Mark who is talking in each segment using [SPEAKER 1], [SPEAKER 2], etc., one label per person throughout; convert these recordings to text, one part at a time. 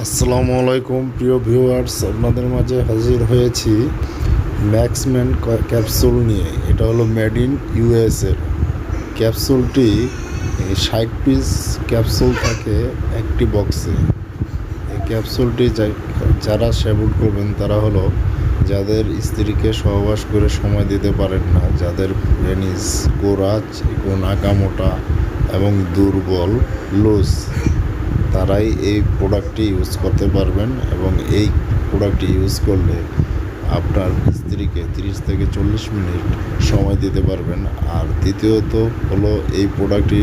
[SPEAKER 1] আসসালামু আলাইকুম, প্রিয় ভিউয়ার্স, আপনাদের মাঝে হাজির হয়েছি ম্যাক্সম্যান ক্যাপসুল নিয়ে। এটা হলো মেড ইন ইউএসের ক্যাপসুলটি ষাট পিস ক্যাপসুল থাকে একটি বক্সে এই ক্যাপসুলটি যারা সেবন করবেন, তারা হলো যাদের স্ত্রীকে সহবাস করে সময় দিতে পারেন না, যাদের ভেনিস, গোরাজ নাকামোটা এবং দুর্বল, লুজ। তারাই এই প্রোডাক্টটি ইউজ করতে পারবেন এবং এই প্রোডাক্টটি ইউজ করলে আপনার স্ত্রীকে তিরিশ থেকে চল্লিশ মিনিট সময় দিতে পারবেন। আর দ্বিতীয়ত হলো এই প্রোডাক্টটি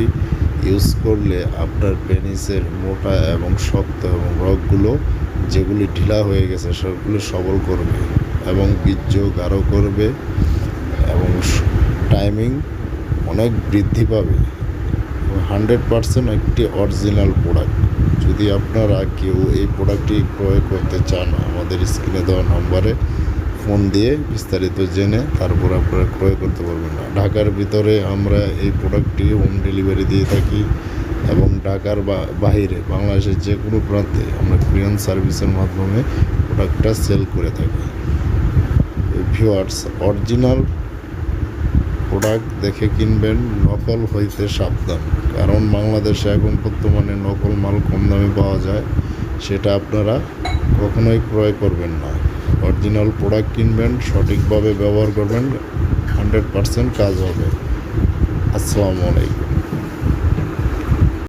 [SPEAKER 1] ইউজ করলে আপনার পেনিসের মোটা এবং শক্ত এবং রগগুলো যেগুলি ঢিলা হয়ে গেছে সেগুলি সবল করবে এবং বীর্য গাঢ় করবে এবং টাইমিং অনেক বৃদ্ধি পাবে। হান্ড্রেড পারসেন্ট একটি অরিজিনাল প্রোডাক্ট যদি আপনারা কেউ এই প্রোডাক্টটি ক্রয় করতে চান, আমাদের স্ক্রিনে দেওয়া নম্বরে ফোন দিয়ে বিস্তারিত জেনে তারপর আপনারা ক্রয় করতে পারবেন। না ঢাকার ভিতরে আমরা এই প্রোডাক্টটি হোম ডেলিভারি দিয়ে থাকি এবং ঢাকার বাহিরে বাংলাদেশের যে কোনো প্রান্তে আমরা কুরিয়ান সার্ভিসের মাধ্যমে প্রোডাক্টটা সেল করে থাকি। ভিউয়ার্স অরিজিনাল প্রোডাক্ট দেখে কিনবেন, নকল হইতে সাবধান। কারণ বাংলাদেশে এখন বর্তমানে নকল মাল কম দামে পাওয়া যায়, সেটা আপনারা কখনোই ক্রয় করবেন না। অরিজিনাল প্রোডাক্ট কিনবেন, সঠিকভাবে ব্যবহার করবেন হান্ড্রেড পারসেন্ট কাজ হবে। আসসালামু আলাইকুম।